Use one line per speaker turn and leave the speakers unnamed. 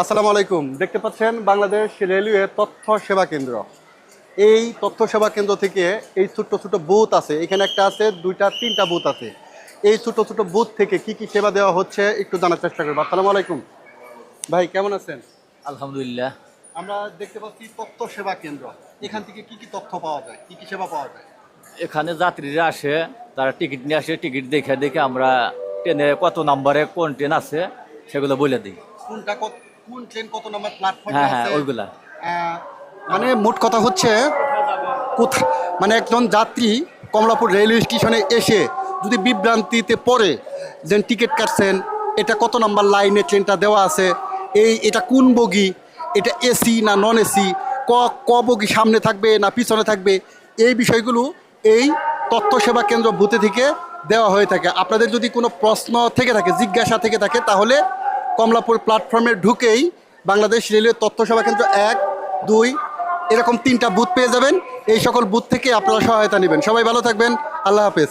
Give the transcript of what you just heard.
আসসালামু আলাইকুম। দেখতে পাচ্ছেন বাংলাদেশ রেলওয়ে তথ্য সেবা কেন্দ্র। এই তথ্য সেবা কেন্দ্র থেকে এই ছোট্ট ছোট্ট বুথ আছে। এখানে একটা আছে দুইটা তিনটা বুথ আছে। এই ছোট ছোট বুথ থেকে কি কি সেবা দেওয়া হচ্ছে একটু জানার চেষ্টা করব। আসসালামু আলাইকুম। ভাই কেমন আছেন?
আলহামদুলিল্লাহ।
আমরা দেখতে পাচ্ছি তথ্য সেবা কেন্দ্র। এখান থেকে কি কি তথ্য পাওয়া যায়? কি কি সেবা পাওয়া যায়?
এখানে যাত্রীরা আসে তারা টিকিট নিয়ে আসে টিকিট দেখে দেখে আমরা ট্রেনে কত নাম্বারে কোন ট্রেন আছে সেগুলো বলে দিই।
কোনটা কোন ট্রেন কত নম্বর প্ল্যাটফর্মে
হ্যাঁ হ্যাঁ
আছে?
ওইগুলা।
মানে মোট কথা হচ্ছে কোথা মানে একজন যাত্রী কমলাপুর রেলওয়ে স্টেশনে এসে যদি বিভ্রান্তিতে পড়ে যে টিকিট কাটছেন এটা কত নম্বর লাইনে ট্রেনটা দেওয়া আছে এই এটা কোন বগি এটা এসি না নন এসি ক ক বগি সামনে থাকবে না পিছনে থাকবে এই বিষয়গুলো এই তথ্য সেবা কেন্দ্র বুথে থেকে দেওয়া হয়ে থাকে। আপনাদের যদি কোনো প্রশ্ন থেকে থাকে জিজ্ঞাসা থেকে থাকে তাহলে কমলাপুর প্ল্যাটফর্মে ঢুকেই বাংলাদেশ রেলওয়ে তথ্য সেবা কেন্দ্র এক, দুই, এরকম তিনটা বুথ পেয়ে যাবেন। এই সকল বুথ থেকে আপনারা সহায়তা নেবেন। সবাই ভালো থাকবেন। আল্লাহ হাফেজ।